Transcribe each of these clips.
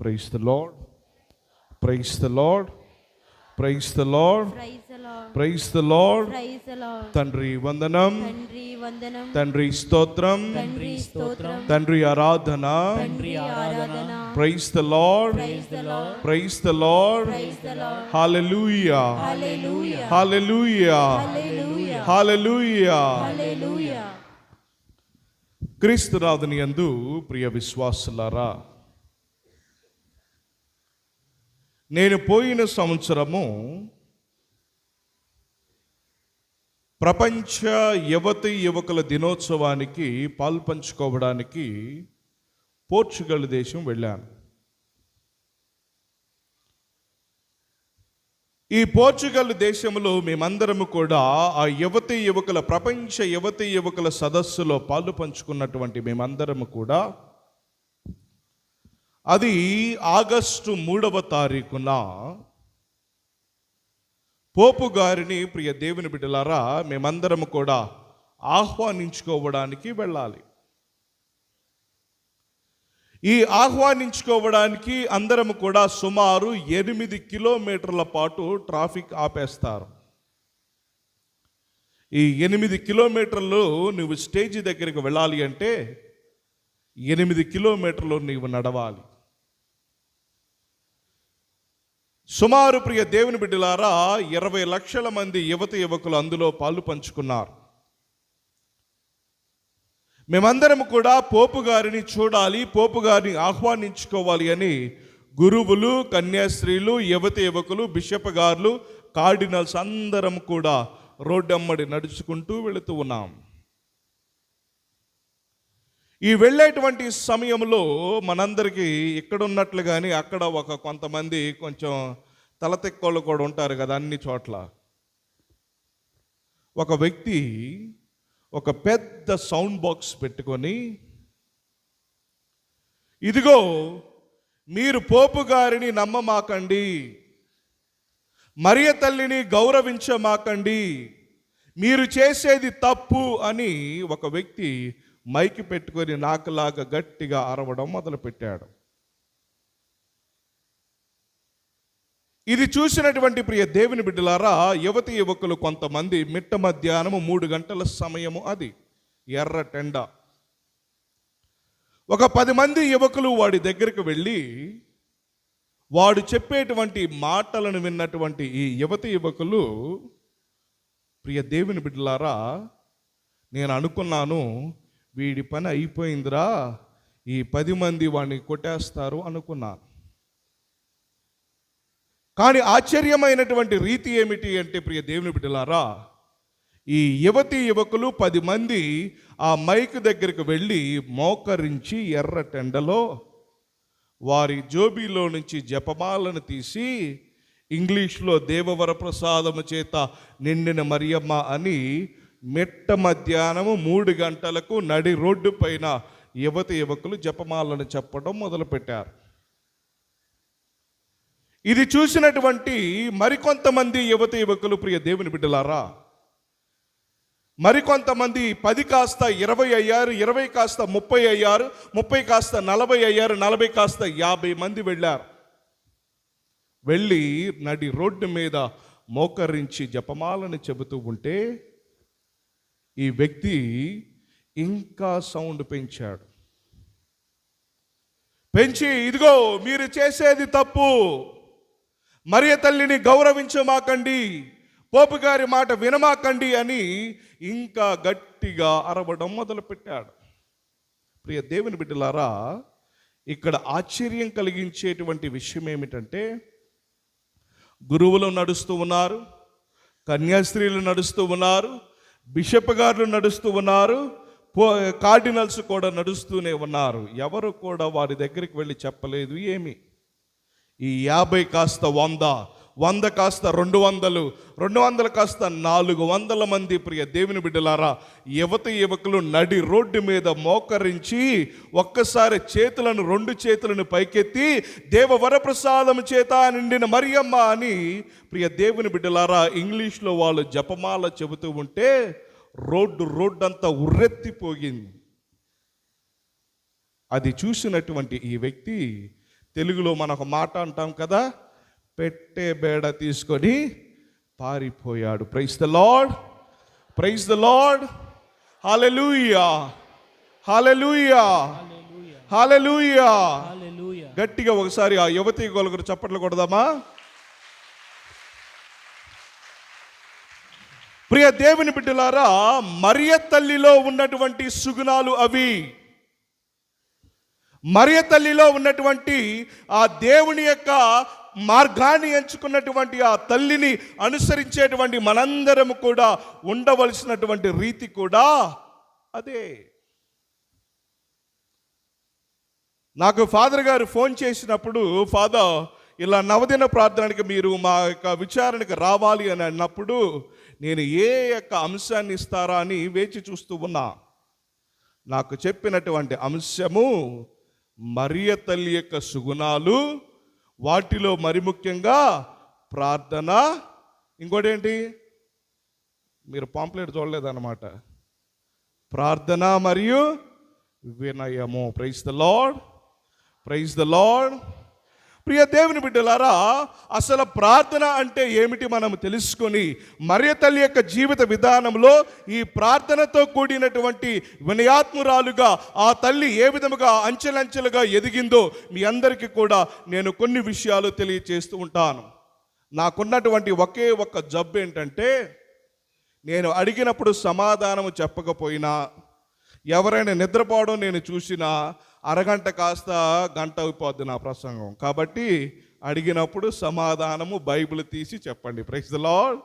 Praise the Lord. Praise the Lord. Praise the Lord. Praise Lord Praise the Lord. Praise Lord తండ్రి వందనం తండ్రి వందనం తండ్రి స్తోత్రం తండ్రి స్తోత్రం తండ్రి ఆరాధన తండ్రి ఆరాధన Praise the Lord praise the Lord praise the Lord praise the Lord hallelujah hallelujah hallelujah క్రీస్తునాథుని యందు ప్రియ విశ్వాసులారా నేను పోయిన సంవత్సరము ప్రపంచ యువతి యువకుల దినోత్సవానికి పాల్పంచుకోవడానికి పోర్చుగల్ దేశం వెళ్ళాను. ఈ పోర్చుగల్ దేశంలో మేమందరము కూడా ఆ యువతి యువకుల ప్రపంచ యువతి యువకుల సదస్సులో పాలు పంచుకున్నటువంటి మేమందరము కూడా అది ఆగస్టు మూడవ తారీఖున పోపు గారిని ప్రియ దేవుని బిడ్డలారా మేమందరము కూడా ఆహ్వానించుకోవడానికి వెళ్ళాలి. ఈ ఆహ్వానించుకోవడానికి అందరం కూడా సుమారు ఎనిమిది కిలోమీటర్ల పాటు ట్రాఫిక్ ఆపేస్తారు. ఈ ఎనిమిది కిలోమీటర్లు నువ్వు స్టేజ్ దగ్గరికి వెళ్ళాలి అంటే ఎనిమిది కిలోమీటర్లు నీవు నడవాలి. సుమారు ప్రియ దేవుని బిడ్డలారా ఇరవై లక్షల మంది యువత యువకులు అందులో పాలు పంచుకున్నారు. మేమందరం కూడా పోపు గారిని చూడాలి పోపు గారిని ఆహ్వానించుకోవాలి అని గురువులు కన్యాస్త్రీలు యువత యువకులు బిషప్ గారులు కార్డినల్స్ అందరం కూడా రోడ్డమ్మడి నడుచుకుంటూ వెళుతూ ఉన్నాం. ఈ వెళ్ళేటువంటి సమయంలో మనందరికీ ఇక్కడ కానీ అక్కడ ఒక కొంతమంది కొంచెం తలతెక్కోళ్ళు కూడా ఉంటారు కదా అన్ని చోట్ల. ఒక వ్యక్తి ఒక పెద్ద సౌండ్ బాక్స్ పెట్టుకొని ఇదిగో మీరు పోపు గారిని నమ్మమాకండి మరియ తల్లిని గౌరవించమాకండి మీరు చేసేది తప్పు అని ఒక వ్యక్తి మైకి పెట్టుకొని నాకులాగా గట్టిగా అరవడం మొదలుపెట్టాడు. ఇది చూసినటువంటి ప్రియ దేవుని బిడ్డలారా యువతి యువకులు కొంతమంది మిట్ట మధ్యాహ్నము మూడు గంటల సమయము అది ఎర్ర టెండ. ఒక పది మంది యువకులు వాడి దగ్గరికి వెళ్ళి వాడు చెప్పేటువంటి మాటలను విన్నటువంటి ఈ యువతి యువకులు ప్రియ దేవుని బిడ్డలారా నేను అనుకున్నాను వీడి పని అయిపోయిందిరా ఈ పది మంది వాడిని కొట్టేస్తారు అనుకున్నాను. కానీ ఆశ్చర్యమైనటువంటి రీతి ఏమిటి అంటే ప్రియ దేవుని బిడ్డలారా ఈ యువతి యువకులు పది మంది ఆ మైక్ దగ్గరికి వెళ్ళి మోకరించి ఎర్ర టెండలో వారి జోబీలో నుంచి జపమాలను తీసి ఇంగ్లీష్లో దేవవర ప్రసాదము చేత నిండిన మరియమ్మ అని మెట్ట మధ్యాహ్నము మూడు గంటలకు నడి రోడ్డు పైన యువతి యువకులు జపమాలను చెప్పడం మొదలుపెట్టారు. ఇది చూసినటువంటి మరికొంతమంది యువత యువకులు ప్రియ దేవుని బిడ్డలారా. మరికొంతమంది పది కాస్త ఇరవై అయ్యారు ఇరవై కాస్త ముప్పై అయ్యారు ముప్పై కాస్త నలభై అయ్యారు నలభై కాస్త యాభై మంది వెళ్ళారు. వెళ్ళి నడి రోడ్డు మీద మోకరించి జపమాలని చెబుతూ ఉంటే ఈ వ్యక్తి ఇంకా సౌండ్ పెంచాడు. పెంచి ఇదిగో మీరు చేసేది తప్పు. మరియ తల్లిని గౌరవించమాకండి. పోపు గారి మాట వినమాకండి అని ఇంకా గట్టిగా అరవడం మొదలుపెట్టాడు. ప్రియ దేవుని బిడ్డలారా ఇక్కడ ఆశ్చర్యం కలిగించేటువంటి విషయం ఏమిటంటే గురువులు నడుస్తూ ఉన్నారు కన్యాస్త్రీలు నడుస్తూ ఉన్నారు బిషప్ గారులు నడుస్తూ ఉన్నారు పో కార్డినల్స్ కూడా నడుస్తూనే ఉన్నారు. ఎవరు కూడా వారి దగ్గరికి వెళ్ళి చెప్పలేదు ఏమి. ఈ యాభై కాస్త వంద వంద కాస్త రెండు వందలు రెండు వందలు కాస్త నాలుగు వందల మంది ప్రియ దేవుని బిడ్డలారా యువత యువకులు నడి రోడ్డు మీద మోకరించి ఒక్కసారి చేతులను రెండు చేతులను పైకెత్తి దేవ వరప్రసాదం చేత నిండిన మరియమ్మ అని ప్రియ దేవుని బిడ్డలారా ఇంగ్లీష్లో వాళ్ళు జపమాల చెబుతూ ఉంటే రోడ్డు రోడ్డంతా ఉర్రెత్తిపోయింది. అది చూసినటువంటి ఈ వ్యక్తి తెలుగులో మనం ఒక మాట అంటాం కదా పెట్టే బేడ తీసుకొని పారిపోయాడు. Praise the Lord praise the Lord hallelujah hallelujah hallelujah గట్టిగా ఒకసారి ఆ యువతి గొలుగురు చప్పట్లు కొడదామా? ప్రియ దేవుని బిడ్డలారా మరియ తల్లిలో ఉన్నటువంటి సుగుణాలు అవి. మరియ తల్లిలో ఉన్నటువంటి ఆ దేవుని యొక్క మార్గాన్ని ఎంచుకున్నటువంటి ఆ తల్లిని అనుసరించేటువంటి మనందరము కూడా ఉండవలసినటువంటి రీతి కూడా అదే. నాకు ఫాదర్ గారు ఫోన్ చేసినప్పుడు ఫాదర్ ఇలా నవదిన ప్రార్థనకి మీరు మా యొక్క విచారణకు రావాలి అని అన్నప్పుడు నేను ఏ యొక్క అంశాన్ని ఇస్తారా అని వేచి చూస్తూ ఉన్నా. నాకు చెప్పినటువంటి అంశము మరియ తల్లి యొక్క సుగుణాలు వాటిలో మరి ముఖ్యంగా ప్రార్థన. ఇంకోటి ఏంటి మీరు పాంప్లెట్ చూడలేదన్నమాట. ప్రార్థన మరియు వినయము. Praise the Lord praise the Lord ప్రియ దేవుని బిడ్డలారా అసలు ప్రార్థన అంటే ఏమిటి మనం తెలుసుకొని మరియ తల్లి యొక్క జీవిత విధానంలో ఈ ప్రార్థనతో కూడినటువంటి వినయాత్మురాలుగా ఆ తల్లి ఏ విధముగా అంచెలంచెలుగా ఎదిగిందో మీ అందరికీ కూడా నేను కొన్ని విషయాలు తెలియచేస్తూ ఉంటాను. నాకున్నటువంటి ఒకే ఒక్క జబ్బు ఏంటంటే నేను అడిగినప్పుడు సమాధానం చెప్పకపోయినా ఎవరైనా నిద్రపోవడం నేను చూసినా అరగంట కాస్త గంట అయిపోద్ది నా ప్రసంగం. కాబట్టి అడిగినప్పుడు సమాధానము బైబిల్ తీసి చెప్పండి. Praise the Lord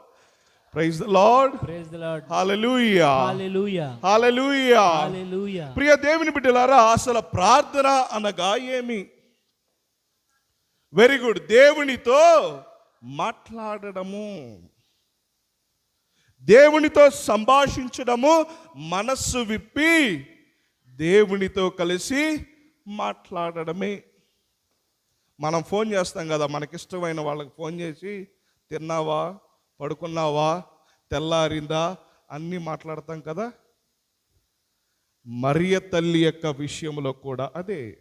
praise the Lord praise the Lord hallelujah hallelujah hallelujah hallelujah ప్రియ దేవుని బిడ్డలారా అసలు ప్రార్థన అనగా ఏమి? వెరీ గుడ్ దేవునితో మాట్లాడడము. దేవునితో సంభాషించడము మనస్సు విప్పి దేవునితో కలిసి మాట్లాడడమే. మనం ఫోన్ చేస్తాం కదా మనకిష్టమైన వాళ్ళకి ఫోన్ చేసి తిన్నావా? పడుకున్నావా? తెల్లారిందా? అన్నీ మాట్లాడతాం కదా. మరియ తల్లి యొక్క విషయంలో కూడా అదే.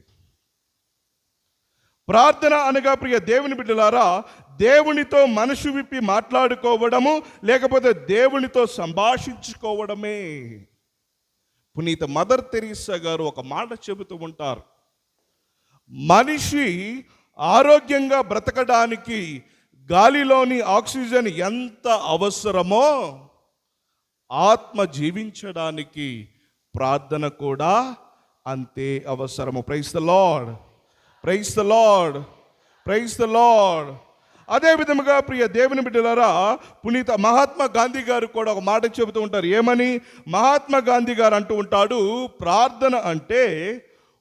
ప్రార్థన అనగా ప్రియ దేవుని బిడ్డలారా దేవునితో మనసు విప్పి మాట్లాడుకోవడము లేకపోతే దేవునితో సంభాషించుకోవడమే. పునీత మదర్ తెరీసా గారు ఒక మాట చెబుతూ ఉంటారు. మనిషి ఆరోగ్యంగా బ్రతకడానికి గాలిలోని ఆక్సిజన్ ఎంత అవసరమో ఆత్మ జీవించడానికి ప్రార్థన కూడా అంతే అవసరము. Praise the Lord praise the Lord praise the Lord అదే విధముగా ప్రియ దేవుని బిడ్డలారా పునీత మహాత్మా గాంధీ గారు కూడా ఒక మాట చెబుతూ ఉంటారు. ఏమని? మహాత్మా గాంధీ గారు అంటూ ఉంటాడు ప్రార్థన అంటే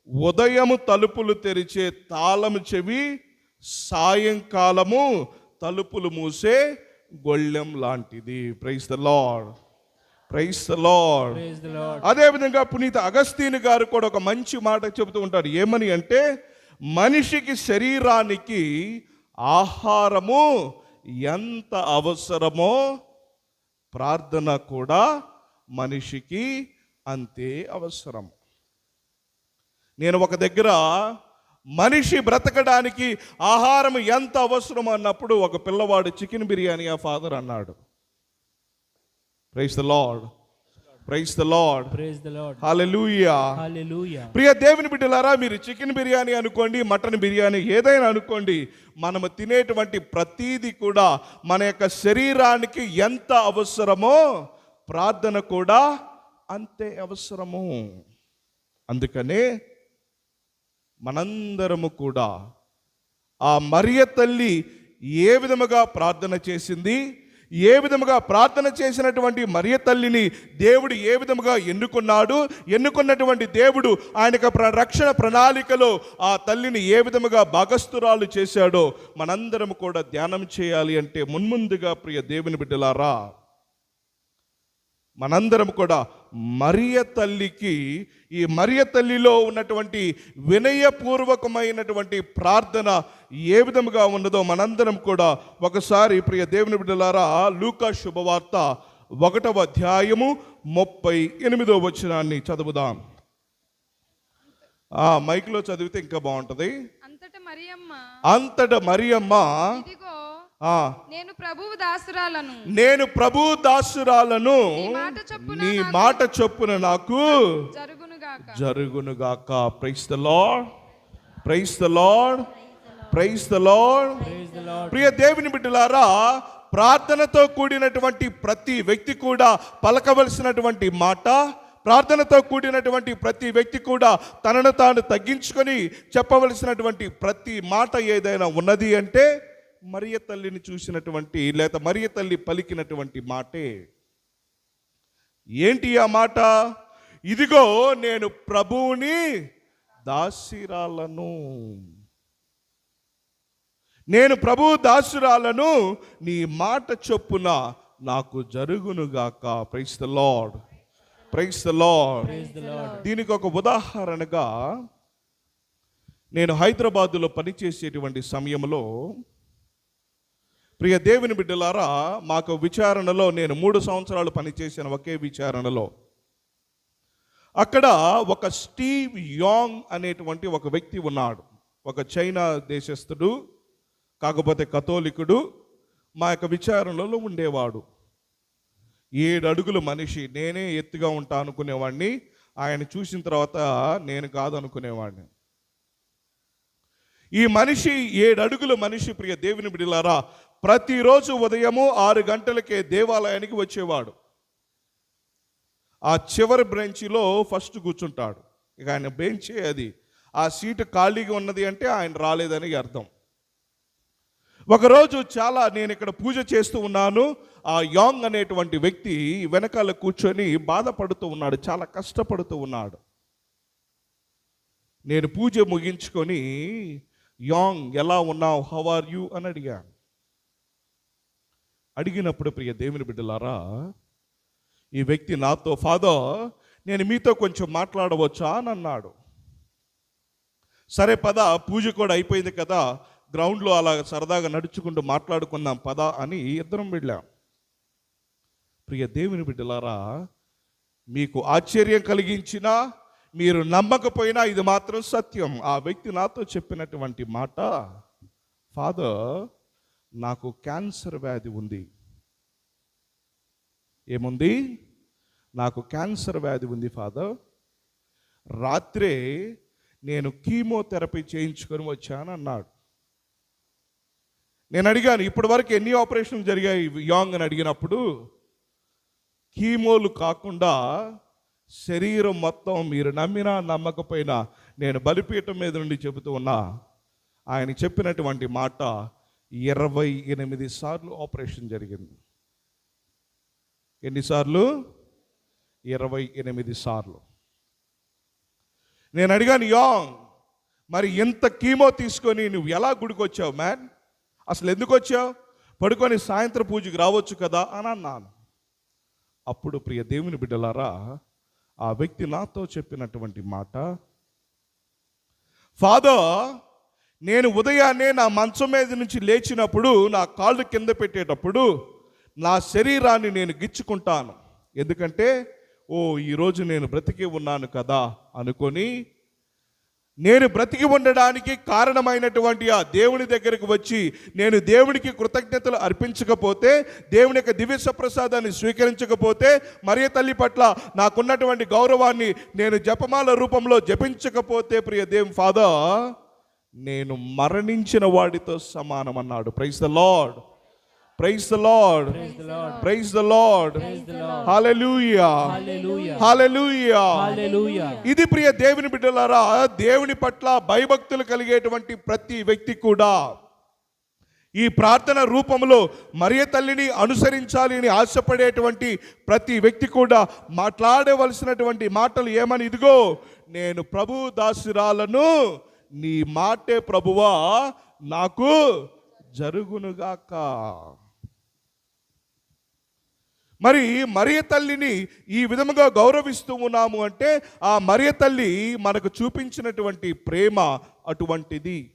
ఉదయము తలుపులు తెరిచే తాళము చెవి సాయంకాలము తలుపులు మూసే గొళ్ళెం లాంటిది. Praise the Lord praise the Lord praise the Lord అదేవిధంగా పునీత అగస్తీని గారు కూడా ఒక మంచి మాట చెబుతూ ఉంటారు. ఏమని అంటే మనిషికి శరీరానికి ఆహారము ఎంత అవసరమో ప్రార్థన కూడా మనిషికి అంతే అవసరం. నేను ఒక దగ్గర మనిషి బ్రతకడానికి ఆహారం ఎంత అవసరం అన్నప్పుడు ఒక పిల్లవాడు చికెన్ బిర్యానీ ఆ ఫాదర్ అన్నాడు. Praise the Lord. Praise the Lord praise the Lord hallelujah hallelujah ప్రియ దేవుని బిడ్డలారా మీరు చికెన్ బిర్యానీ అనుకోండి మటన్ బిర్యానీ ఏదైనా అనుకోండి మనము తినేటువంటి ప్రతీది కూడా మన యొక్క శరీరానికి ఎంత అవసరమో ప్రార్థన కూడా అంతే అవసరము. అందుకనే మనందరము కూడా ఆ మరియ తల్లి ఏ విధముగా ప్రార్థన చేసింది? ఏ విధముగా ప్రార్థన చేసినటువంటి మరియ తల్లిని దేవుడు ఏ విధముగా ఎన్నుకున్నాడు? ఎన్నుకున్నటువంటి దేవుడు ఆయనకు ప్ర- రక్షణ ప్రణాళికలో ఆ తల్లిని ఏ విధముగా భాగస్థురాలు చేశాడో మనందరం కూడా ధ్యానం చేయాలి అంటే మున్ముందుగా ప్రియ దేవుని బిడ్డలారా మనందరం కూడా మరియ తల్లికి ఈ మరియ తల్లిలో ఉన్నటువంటి వినయపూర్వకమైనటువంటి ప్రార్థన ఏ విధముగా ఉన్నదో మనందరం కూడా ఒకసారి ప్రియ దేవుని బిడ్డలారా లూకా శుభవార్త ఒకటవ అధ్యాయము ముప్పై ఎనిమిదో వచనాన్ని చదువుదాం. ఆ మైక్లో చదివితే ఇంకా బాగుంటుంది. అంతట మరియమ్మ నేను ప్రభువు దాసురాలను. నేను ప్రభు దాసురాలను. నీ మాట చొప్పున నాకు మాట చొప్పున నాకు జరుగునుగాక. జరుగునుగాక. Praise the Lord praise the Lord praise the Lord Praise the Lord. ప్రియ దేవుని బిడ్డలారా ప్రార్థనతో కూడినటువంటి ప్రతి వ్యక్తి కూడా పలకవలసినటువంటి మాట ప్రార్థనతో కూడినటువంటి ప్రతి వ్యక్తి కూడా తనను తాను తగ్గించుకొని చెప్పవలసినటువంటి ప్రతి మాట ఏదైనా ఉన్నది అంటే మరియ తల్లిని చూసినటువంటి లేదా మరియ తల్లి పలికినటువంటి మాటే. ఏంటి ఆ మాట? ఇదిగో నేను ప్రభువుని దాసిరాలను. నేను ప్రభు దాసురాలను నీ మాట చొప్పున నాకు జరుగునుగాక. Praise the Lord praise the Lord. దీనికి ఒక ఉదాహరణగా నేను హైదరాబాదులో పనిచేసేటువంటి సమయంలో ప్రియ దేవుని బిడ్డలారా మాకు విచారణలో నేను మూడు సంవత్సరాలు పనిచేసిన ఒకే విచారణలో. అక్కడ ఒక స్టీవ్ యాంగ్ అనేటువంటి ఒక వ్యక్తి ఉన్నాడు. ఒక చైనా దేశస్థుడు. కాకపోతే కథోలికుడు మా యొక్క విచారణలో ఉండేవాడు. ఏడు అడుగుల మనిషి నేనే ఎత్తుగా ఉంటా అనుకునేవాడిని ఆయన చూసిన తర్వాత నేను కాదనుకునేవాడిని ఈ మనిషి ఏడు అడుగుల మనిషి ప్రియ దేవుని బిడిలారా ప్రతిరోజు ఉదయము ఆరు గంటలకే దేవాలయానికి వచ్చేవాడు. ఆ చివరి బెంచ్లో ఫస్ట్ కూర్చుంటాడు. ఇక ఆయన బెంచే అది. ఆ సీటు ఖాళీగా ఉన్నది అంటే ఆయన రాలేదని అర్థం. ఒకరోజు చాలా నేను ఇక్కడ పూజ చేస్తూ ఉన్నాను. ఆ యాంగ్ అనేటువంటి వ్యక్తి వెనకాల కూర్చొని బాధపడుతూ ఉన్నాడు చాలా కష్టపడుతూ ఉన్నాడు. నేను పూజ ముగించుకొని యాంగ్ ఎలా ఉన్నావు? హౌ ఆర్ యూ అని అడిగాను. అడిగినప్పుడు ప్రియ దేవుని బిడ్డలారా ఈ వ్యక్తి నాతో ఫాదర్ నేను మీతో కొంచెం మాట్లాడవచ్చా? అని అన్నాడు. సరే పద పూజ కూడా అయిపోయింది కదా గ్రౌండ్లో అలా సరదాగా నడుచుకుంటూ మాట్లాడుకుందాం పద అని ఇద్దరం వెళ్ళాం. ప్రియ దేవుని బిడ్డలారా మీకు ఆశ్చర్యం కలిగించినా మీరు నమ్మకపోయినా ఇది మాత్రం సత్యం. ఆ వ్యక్తి నాతో చెప్పినటువంటి మాట ఫాదర్ నాకు క్యాన్సర్ వ్యాధి ఉంది. ఏముంది? నాకు క్యాన్సర్ వ్యాధి ఉంది ఫాదర్. రాత్రే నేను కీమోథెరపీ చేయించుకొని వచ్చాను అన్నాడు నేను అడిగాను ఇప్పటి వరకు ఎన్ని ఆపరేషన్లు జరిగాయి యాంగ్ అని అడిగినప్పుడు కీమోలు కాకుండా శరీరం మొత్తం మీరు నమ్మినా నమ్మకపోయినా నేను బలిపీఠం మీద నుండి చెబుతూ ఉన్నా ఆయన చెప్పినటువంటి మాట ఇరవై ఎనిమిది సార్లు ఆపరేషన్ జరిగింది. ఎన్నిసార్లు ఇరవై ఎనిమిది సార్లు. నేను అడిగాను యాంగ్ మరి ఎంత కీమో తీసుకొని నువ్వు ఎలా గుడికొచ్చావు మ్యాన్? అసలు ఎందుకు వచ్చావు? పడుకొని సాయంత్రం పూజకి రావచ్చు కదా అని అన్నాను. అప్పుడు ప్రియ దేవుని బిడ్డలారా ఆ వ్యక్తి నాతో చెప్పినటువంటి మాట ఫాదర్ నేను ఉదయాన్నే నా మంచం మీద నుంచి లేచినప్పుడు నా కాళ్ళు కింద పెట్టేటప్పుడు నా శరీరాన్ని నేను గిచ్చుకుంటాను. ఎందుకంటే ఓ ఈరోజు నేను బ్రతికి ఉన్నాను కదా అనుకొని నేను బ్రతికి ఉండడానికి కారణమైనటువంటి ఆ దేవుని దగ్గరకు వచ్చి నేను దేవునికి కృతజ్ఞతలు అర్పించకపోతే దేవుని యొక్క దివ్య ప్రసాదాన్ని స్వీకరించకపోతే మరియ తల్లి పట్ల నాకున్నటువంటి గౌరవాన్ని నేను జపమాల రూపంలో జపించకపోతే ప్రియ దేవ్ ఫాదర్ నేను మరణించిన వాడితో సమానం అన్నాడు praise the Lord. Praise the Lord praise the Lord hallelujah. Hallelujah Hallelujah. ఇది ప్రియ దేవుని బిడ్డలారా దేవుని పట్ల భయభక్తులు కలిగేటువంటి ప్రతి వ్యక్తి కూడా ఈ ప్రార్థన రూపంలో మరియ తల్లిని అనుసరించాలి అని ఆశపడేటువంటి ప్రతి వ్యక్తి కూడా మాట్లాడవలసినటువంటి మాటలు ఏమని ఇదిగో నేను ప్రభు దాసురాలను నీ మాటే ప్రభువా నాకు జరుగునుగాక. మరి మరియ తల్లిని ఈ విధముగా గౌరవిస్తూ ఉన్నాము అంటే ఆ మరియ తల్లి మనకు చూపించినటువంటి ప్రేమ అటువంటిది.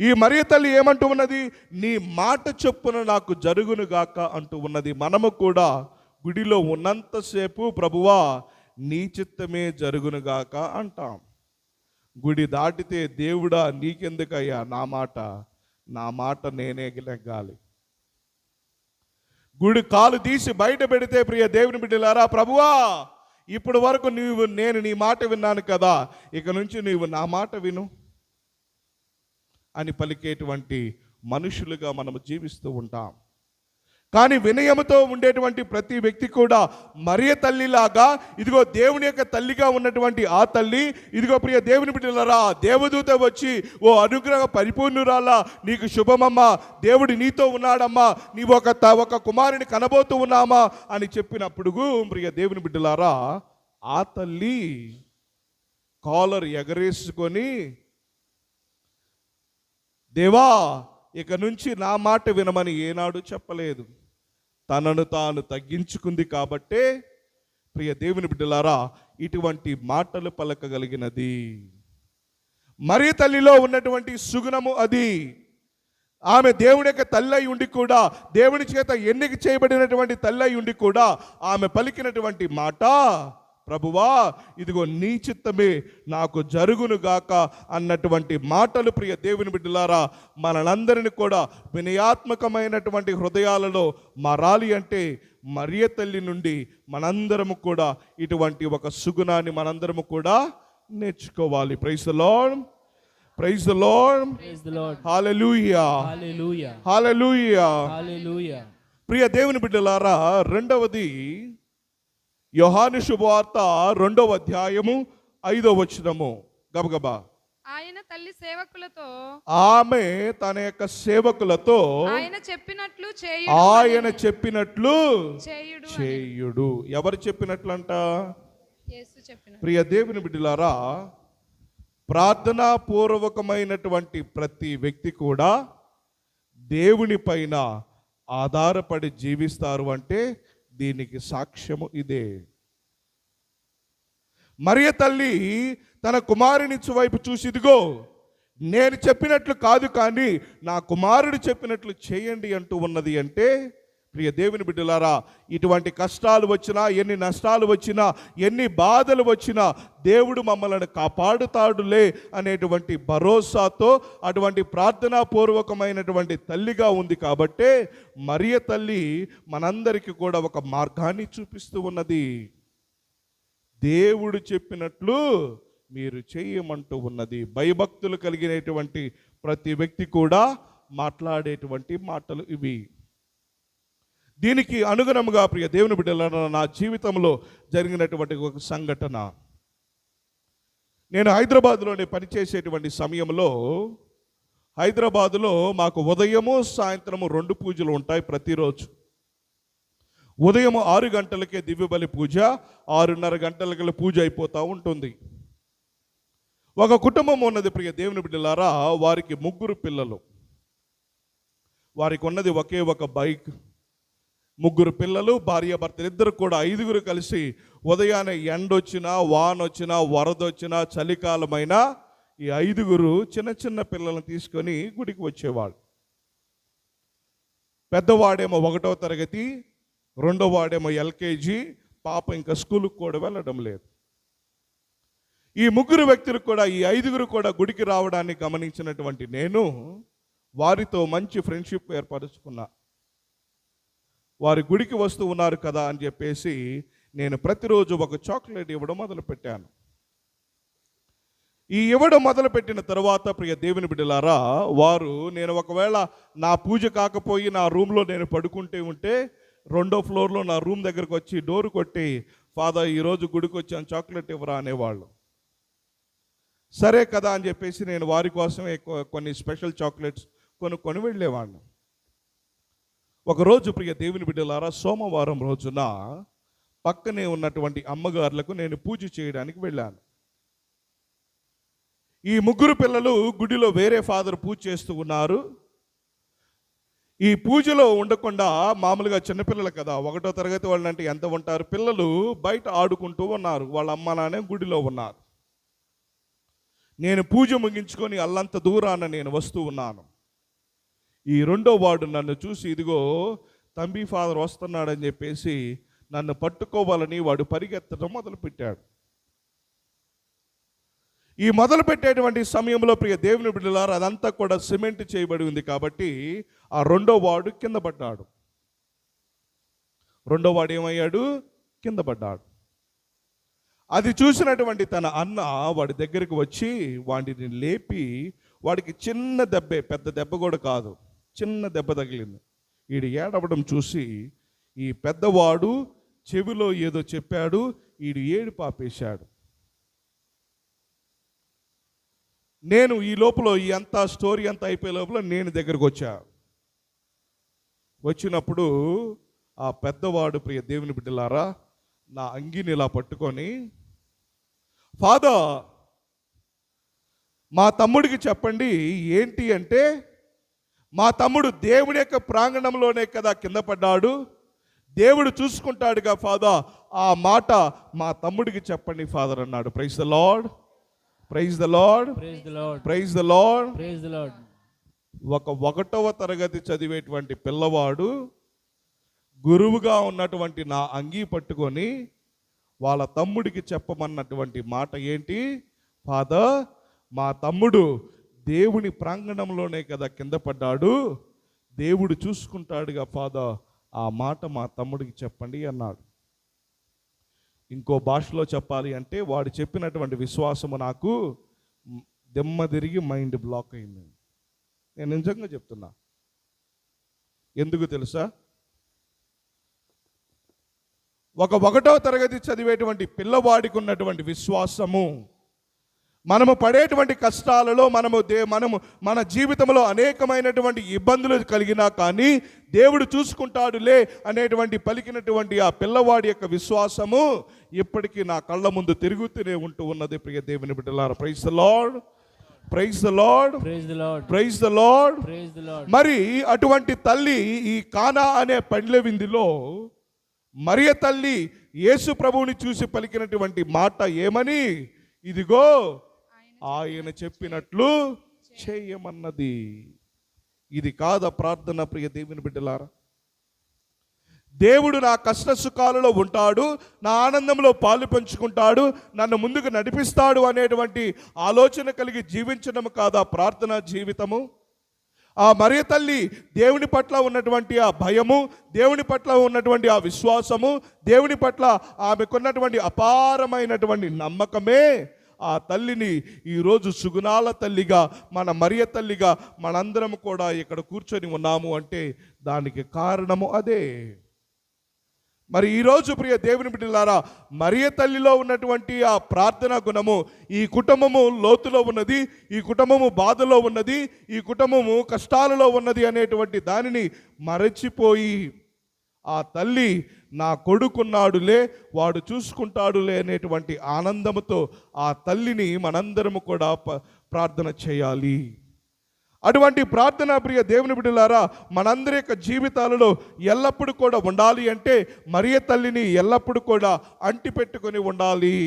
ఈ మరియ తల్లి ఏమంటూ ఉన్నది? నీ మాట చొప్పున నాకు జరుగునుగాక అంటూ ఉన్నది. మనము కూడా గుడిలో ఉన్నంతసేపు ప్రభువా నీ చిత్తమే జరుగునుగాక అంటాం. గుడి దాటితే దేవుడా నీకెందుకయ్యా నా మాట? నా మాట నేనే నెగ్గాలి గుడి కాలు తీసి బయట పెడితే ప్రియ దేవుని బిడ్డలారా ప్రభువా ఇప్పుడు వరకు నీవు నేను నీ మాట విన్నాను కదా ఇక నుంచి నీవు నా మాట విను అని పలికేటువంటి మనుషులుగా మనము జీవిస్తూ ఉంటాం. కానీ వినయముతో ఉండేటువంటి ప్రతి వ్యక్తి కూడా మరియ తల్లిలాగా ఇదిగో దేవుని యొక్క తల్లిగా ఉన్నటువంటి ఆ తల్లి ఇదిగో ప్రియ దేవుని బిడ్డలరా దేవదూత వచ్చి ఓ అనుగ్రహ పరిపూర్ణురాలా నీకు శుభమమ్మా దేవుడు నీతో ఉన్నాడమ్మా నీవు ఒక త- ఒక కుమారుని కనబోతూ ఉన్నామా? అని చెప్పినప్పుడు ప్రియ దేవుని బిడ్డలారా ఆ తల్లి కాలర్ ఎగరేసుకొని దేవా ఇక నుంచి నా మాట వినమని ఏనాడు చెప్పలేదు. తనను తాను తగ్గించుకుంది కాబట్టే ప్రియ దేవుని బిడ్డలారా ఇటువంటి మాటలు పలకగలిగినది. మరి తల్లిలో ఉన్నటువంటి సుగుణము అది. ఆమె దేవుని యొక్క తల్లి అయి ఉండి కూడా దేవుని చేత ఎన్నిక చేయబడినటువంటి తల్లి అయి ఉండి కూడా ఆమె పలికినటువంటి మాట ప్రభువా ఇదిగో నీ చిత్తమే నాకు జరుగును గాక అన్నటువంటి మాటలు ప్రియ దేవుని బిడ్డలారా మనందరిని కూడా వినయాత్మకమైనటువంటి హృదయాలలో మారాలి అంటే మరియ తల్లి నుండి మనందరము కూడా ఇటువంటి ఒక సుగుణాన్ని మనందరము కూడా నేర్చుకోవాలి praise Lord praise. Hallelujah. Hallelujah Hallelujah. ప్రియ దేవుని బిడ్డలారా రెండవది యోహాను శుభవార్త రెండవ అధ్యాయము ఐదవ వచనము. గబగబా ఆయన తల్లి సేవకులతో ఆమె తన యొక్క సేవకులతో ఆయన చెప్పినట్లు చేయుడు ఆయన చెప్పినట్లు చేయుడు చేయుడు. ఎవరు చెప్పినట్లంట? చెప్పిన ప్రియ దేవుని బిడ్డలారా ప్రార్థనా పూర్వకమైనటువంటి ప్రతి వ్యక్తి కూడా దేవుని పైన ఆధారపడి జీవిస్తారు అంటే దీనికి సాక్ష్యము ఇదే. మరియ తల్లి తన కుమారుని వైపు చూసి ఇదిగో నేను చెప్పినట్లు కాదు కానీ నా కుమారుడు చెప్పినట్లు చేయండి అంటూ ఉన్నది అంటే ప్రియ దేవుని బిడ్డలారా ఇటువంటి కష్టాలు వచ్చినా ఎన్ని నష్టాలు వచ్చినా ఎన్ని బాధలు వచ్చినా దేవుడు మమ్మల్ని కాపాడుతాడులే అనేటువంటి భరోసాతో అటువంటి ప్రార్థనా పూర్వకమైనటువంటి తల్లిగా ఉంది కాబట్టే మరియ తల్లి మనందరికీ కూడా ఒక మార్గాన్ని చూపిస్తూ ఉన్నది. దేవుడు చెప్పినట్లు మీరు చేయమంటూ ఉన్నది. భయభక్తులు కలిగినటువంటి ప్రతి వ్యక్తి కూడా మాట్లాడేటువంటి మాటలు ఇవి. దీనికి అనుగుణముగా ప్రియ దేవుని బిడ్డల నా జీవితంలో జరిగినటువంటి ఒక సంఘటన. నేను హైదరాబాద్లోనే పనిచేసేటువంటి సమయంలో హైదరాబాదులో మాకు ఉదయము సాయంత్రము రెండు పూజలు ఉంటాయి ప్రతిరోజు. ఉదయం ఆరు గంటలకే దివ్యబలి పూజ ఆరున్నర గంటలకి పూజ అయిపోతూ ఉంటుంది. ఒక కుటుంబం ఉన్నది ప్రియ దేవుని బిడ్డలారా వారికి ముగ్గురు పిల్లలు. వారికి ఉన్నది ఒకే ఒక బైక్. ముగ్గురు పిల్లలు భార్య భర్తలు ఇద్దరు కూడా ఐదుగురు కలిసి ఉదయాన్నే ఎండొచ్చినా వానొచ్చినా వరదొచ్చినా చలికాలమైనా ఈ ఐదుగురు చిన్న చిన్న పిల్లలను తీసుకొని గుడికి వచ్చేవాళ్ళు. పెద్దవాడేమో ఒకటో తరగతి రెండో వాడేమో ఎల్కేజీ పాప ఇంకా స్కూల్కి కూడా వెళ్ళడం లేదు. ఈ ముగ్గురు వ్యక్తులు కూడా ఈ ఐదుగురు కూడా గుడికి రావడాన్ని గమనించినటువంటి నేను వారితో మంచి ఫ్రెండ్షిప్ ఏర్పరచుకున్నా. వారి గుడికి వస్తూ ఉన్నారు కదా అని చెప్పేసి నేను ప్రతిరోజు ఒక చాక్లెట్ ఇవ్వడం మొదలుపెట్టాను. ఈ ఇవ్వడం మొదలుపెట్టిన తర్వాత ప్రియ దేవుని బిడ్డలారా వారు నేను ఒకవేళ నా పూజ కాకపోయి నా రూమ్లో నేను పడుకుంటే ఉంటే రెండో ఫ్లోర్లో నా రూమ్ దగ్గరకు వచ్చి డోర్ కొట్టి ఫాదర్ ఈరోజు గుడికి వచ్చాను చాక్లెట్ ఇవ్వరా అనేవాళ్ళు. సరే కదా అని చెప్పేసి నేను వారి కోసమే కొన్ని స్పెషల్ చాక్లెట్స్ కొనుక్కొని వెళ్ళేవాడిని. ఒకరోజు ప్రియ దేవుని బిడ్డలారా సోమవారం రోజున పక్కనే ఉన్నటువంటి అమ్మగారులకు నేను పూజ చేయడానికి వెళ్ళాను. ఈ ముగ్గురు పిల్లలు గుడిలో వేరే ఫాదర్ పూజ చేస్తూ ఉన్నారు. ఈ పూజలో ఉండకుండా మామూలుగా చిన్నపిల్లలు కదా ఒకటో తరగతి వాళ్ళంటే ఎంత ఉంటారు? పిల్లలు బయట ఆడుకుంటూ ఉన్నారు వాళ్ళ అమ్మ నానే గుడిలో ఉన్నారు. నేను పూజ ముగించుకొని అల్లంత దూరాన నేను వస్తూ ఉన్నాను. ఈ రెండో వాడు నన్ను చూసి ఇదిగో తంబి ఫాదర్ వస్తున్నాడని చెప్పేసి నన్ను పట్టుకోవాలని వాడు పరిగెత్తడం మొదలుపెట్టాడు. ఈ మొదలు పెట్టేటువంటి సమయంలో ప్రియ దేవుని బిడ్డలారు అదంతా కూడా సిమెంట్ చేయబడి ఉంది కాబట్టి ఆ రెండో వాడు కింద పడ్డాడు. రెండో వాడు ఏమయ్యాడు? కింద పడ్డాడు. అది చూసినటువంటి తన అన్న వాడి దగ్గరికి వచ్చి వాడిని లేపి వాడికి చిన్న దెబ్బే పెద్ద దెబ్బ కూడా కాదు. చిన్న దెబ్బ తగిలింది. వీడు ఏడవడం చూసి ఈ పెద్దవాడు చెవిలో ఏదో చెప్పాడు వీడు ఏడు పాపేశాడు నేను ఈ లోపల ఈ అంతా స్టోరీ అంతా అయిపోయే లోపల నేను దగ్గరకు వచ్చా. వచ్చినప్పుడు ఆ పెద్దవాడు ప్రియ దేవుని బిడ్డలారా నా అంగిని ఇలా పట్టుకొని ఫాదర్ మా తమ్ముడికి చెప్పండి ఏంటి అంటే మా తమ్ముడు దేవుడి యొక్క ప్రాంగణంలోనే కదా కింద పడ్డాడు. దేవుడు చూసుకుంటాడుగా ఫాదర్ ఆ మాట మా తమ్ముడికి చెప్పండి ఫాదర్ అన్నాడు. Praise the Lord praise the Lord praise the Lord praise the ఒక ఒకటవ తరగతి చదివేటువంటి పిల్లవాడు గురువుగా ఉన్నటువంటి నా అంగీ పట్టుకొని వాళ్ళ తమ్ముడికి చెప్పమన్నటువంటి మాట ఏంటి? ఫాదర్ మా తమ్ముడు దేవుని ప్రాంగణంలోనే కదా కింద పడ్డాడు. దేవుడు చూసుకుంటాడుగా ఫాదర్ ఆ మాట మా తమ్ముడికి చెప్పండి అన్నాడు. ఇంకో భాషలో చెప్పాలి అంటే వాడు చెప్పినటువంటి విశ్వాసము నాకు దెమ్మ తిరిగి మైండ్ బ్లాక్ అయింది. నేను నిజంగా చెప్తున్నా. ఎందుకు తెలుసా? ఒక ఒకటో తరగతి చదివేటువంటి పిల్లవాడికి ఉన్నటువంటి విశ్వాసము మనము పడేటువంటి కష్టాలలో మనము దే మనము మన జీవితంలో అనేకమైనటువంటి ఇబ్బందులు కలిగినా కానీ దేవుడు చూసుకుంటాడులే అనేటువంటి పలికినటువంటి ఆ పిల్లవాడి యొక్క విశ్వాసము ఇప్పటికీ నా కళ్ళ ముందు తిరుగుతూనే ఉంటూ ఉన్నది ప్రియ దేవుని బిడ్డలారా. Praise the Lord praise the Lord praise the Lord praise the Lord praise the Lord మరి అటువంటి తల్లి ఈ కానా అనే పండ్ల విందులో మరియ తల్లి యేసు ప్రభువుని చూసి పలికినటువంటి మాట ఏమని? ఇదిగో ఆయన చెప్పినట్లు చేయమన్నది. ఇది కాద ప్రార్థన ప్రియ దేవుని బిడ్డలారా? దేవుడు నా కష్ట సుఖాలలో ఉంటాడు నా ఆనందంలో పాలు పంచుకుంటాడు నన్ను ముందుకు నడిపిస్తాడు అనేటువంటి ఆలోచన కలిగి జీవించడం కాదా ప్రార్థన జీవితము? ఆ మరియ తల్లి దేవుని పట్ల ఉన్నటువంటి ఆ భయము దేవుని పట్ల ఉన్నటువంటి ఆ విశ్వాసము దేవుని పట్ల ఆమెకున్నటువంటి అపారమైనటువంటి నమ్మకమే ఆ తల్లిని ఈరోజు సుగుణాల తల్లిగా మన మరియ తల్లిగా మనందరం కూడా ఇక్కడ కూర్చొని ఉన్నాము అంటే దానికి కారణము అదే. మరి ఈరోజు ప్రియ దేవుని బిడ్డలారా మరియ తల్లిలో ఉన్నటువంటి ఆ ప్రార్థనా గుణము ఈ కుటుంబము లోతులో ఉన్నది ఈ కుటుంబము బాధలో ఉన్నది ఈ కుటుంబము కష్టాలలో ఉన్నది అనేటువంటి దానిని మరచిపోయి ఆ తల్లి నా కొడుకున్నాడులే వాడు చూసుకుంటాడులే అనేటువంటి ఆనందముతో ఆ తల్లిని మనందరము కూడా ప్రార్థన చేయాలి. అటువంటి ప్రార్థన ప్రియ దేవుని బిడ్డలారా మనందరి యొక్క జీవితాలలో ఎల్లప్పుడూ కూడా ఉండాలి అంటే మరియ తల్లిని ఎల్లప్పుడూ కూడా అంటిపెట్టుకొని ఉండాలి.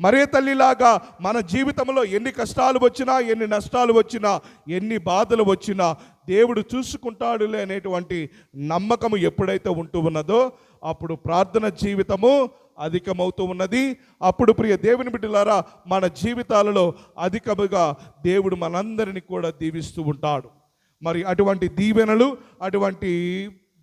మరియ తల్లిలాగా మన జీవితంలో ఎన్ని కష్టాలు వచ్చినా ఎన్ని నష్టాలు వచ్చినా ఎన్ని బాధలు వచ్చినా దేవుడు చూసుకుంటాడులే అనేటువంటి నమ్మకము ఎప్పుడైతే ఉంటూ ఉన్నదో అప్పుడు ప్రార్థన జీవితము అధికమవుతూ ఉన్నది. అప్పుడు ప్రియ దేవుని బిడ్డలారా మన జీవితాలలో అధికముగా దేవుడు మనందరిని కూడా దీవిస్తూ ఉంటాడు. మరి అటువంటి దీవెనలు అటువంటి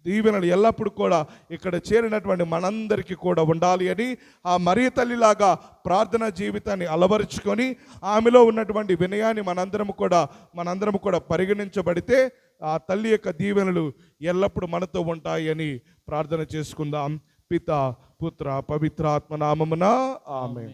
దీవెనలు ఎల్లప్పుడూ కూడా ఇక్కడ చేరినటువంటి మనందరికీ కూడా ఉండాలి అని ఆ మరీ తల్లిలాగా ప్రార్థన జీవితాన్ని అలవరుచుకొని ఆమెలో ఉన్నటువంటి వినయాన్ని మనందరం కూడా మనందరం కూడా పరిగణించబడితే ఆ తల్లి యొక్క దీవెనలు ఎల్లప్పుడూ మనతో ఉంటాయని ప్రార్థన చేసుకుందాం. పిత పుత్ర పవిత్రాత్మ నామమున ఆమె